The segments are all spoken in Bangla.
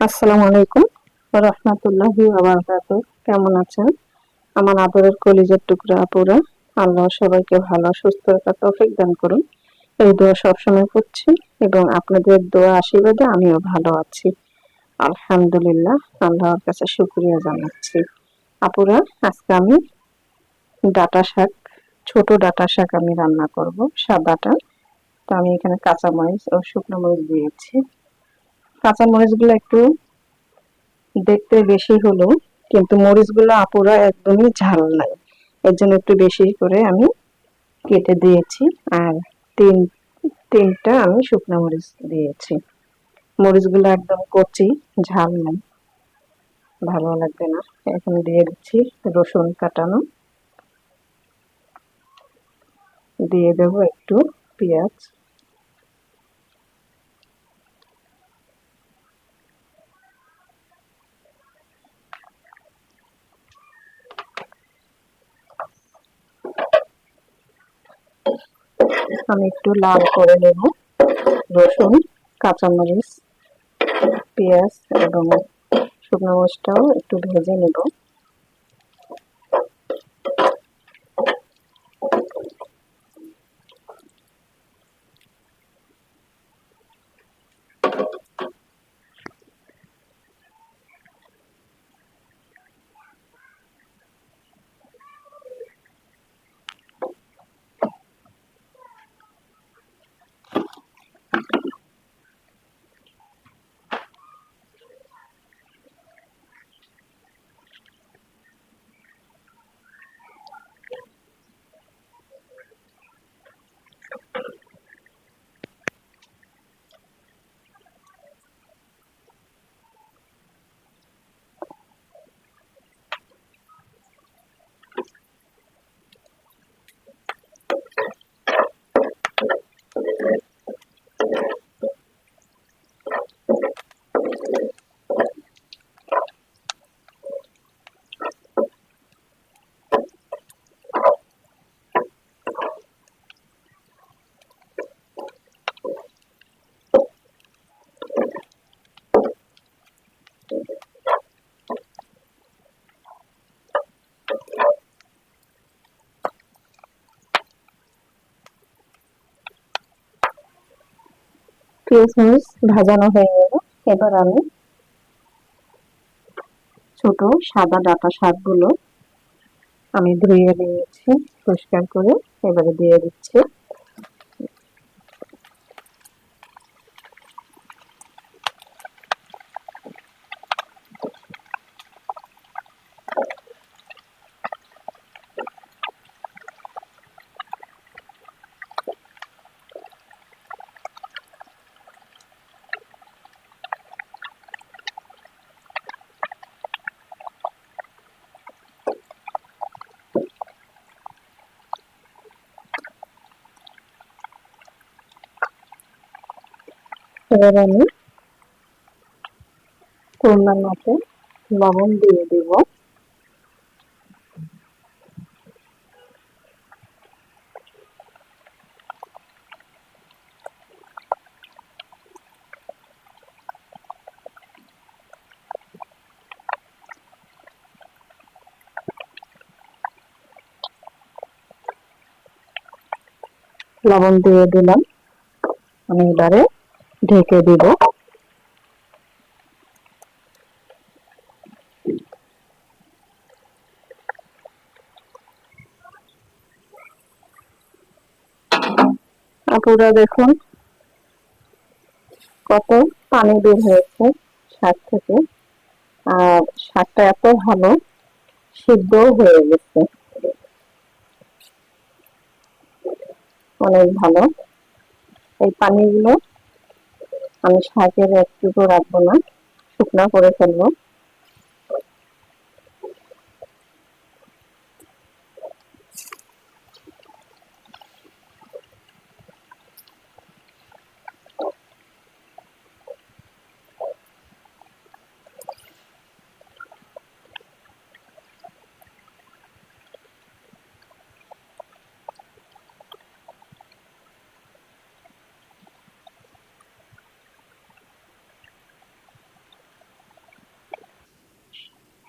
আসসালামু আলাইকুম রহমতুল্লাহি আবরকাত কেমন আছেন? আমার আদরের কলিজের টুকরা আপুরা, আল্লাহ সবাইকে ভালো সুস্থ রাখা তৌফিক দান করুন। এই দোয়া সবসময় করছি এবং আপনাদের দোয়া আশীর্বাদে আমিও ভালো আছি। আলহামদুলিল্লাহ, আল্লাহর কাছে শুক্রিয়া জানাচ্ছি। আপুরা, আজকে আমি ডাটা শাক, ছোট ডাটা শাক আমি রান্না করব, সাদাটা। তো আমি এখানে কাঁচামরিচ ও শুকনো মরিচ দিয়েছি। কাঁচা মরিচগুলো একটু দেখতে বেশি হলেও কিন্তু মরিচগুলো আপুরা একদমই ঝাল নাই। এর জন্য একটু বেশি করে আমি কেটে দিয়েছি, আর তিন, তিনটা আমি শুকনো মরিচ দিয়েছি। মরিচগুলো একদম কচি, ঝাল নাই। ভালো লাগবে না। এখন দিয়ে দিচ্ছি রসুন কাটানো। দিয়ে দেবো একটু পেঁয়াজ। আমি একটু লাল করে নেব। রসুন কাঁচামরিচ পেঁয়াজ এবং শুকনো মরিচটাও একটু ভেজে নেব। মরিচ ভাজানো হয়ে গেল। এবার আমি ছোট সাদা ডাটা শাকগুলো আমি ধুয়ে নিয়েছি, পরিষ্কার করে এবারে দিয়ে দিচ্ছি। এবার আমি পরিমাণ মতো লবণ দিয়ে দেব। লবণ দিয়ে দিলাম। আমি এবারে ঢেকে দিব। আপুরা দেখুন কত পানি বের হয়েছে শাক থেকে। আর শাকটা এত ভালো সিদ্ধ হয়ে গেছে। অনেক ভালো। এই পানিগুলো আমি শাকের একটুকু রাখব না শুকনা করে ফেলব।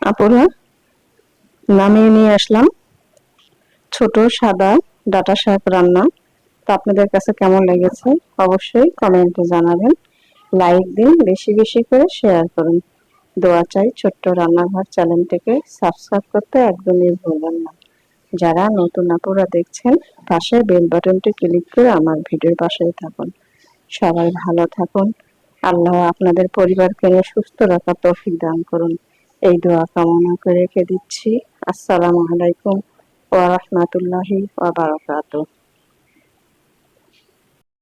আপুরা নামিয়ে নিয়ে আসলাম। ছোট, সাদা, ডাটা শাক রান্না। তো আপনাদের কাছে কেমন লেগেছে? অবশ্যই কমেন্টে জানাবেন। লাইক দিন, বেশি বেশি করে শেয়ার করুন। দোয়া চাই ছোট্ট রান্নাঘর চ্যানেলটিকে সাবস্ক্রাইব করতে একদমই ভুলবেন না। যারা নতুন আপুরা দেখছেন, পাশে বেল বাটনটি ক্লিক করে আমার ভিডিওর পাশেই থাকুন। সবাই ভালো থাকুন। আল্লাহ আপনাদের পরিবারকে সুস্থ রাখার তৌফিক দান করুন। এই দোয়া কামনা করে রেখে দিচ্ছি। আসসালামু আলাইকুম ওয়া রাহমাতুল্লাহি ওয়া বারাকাতুহু।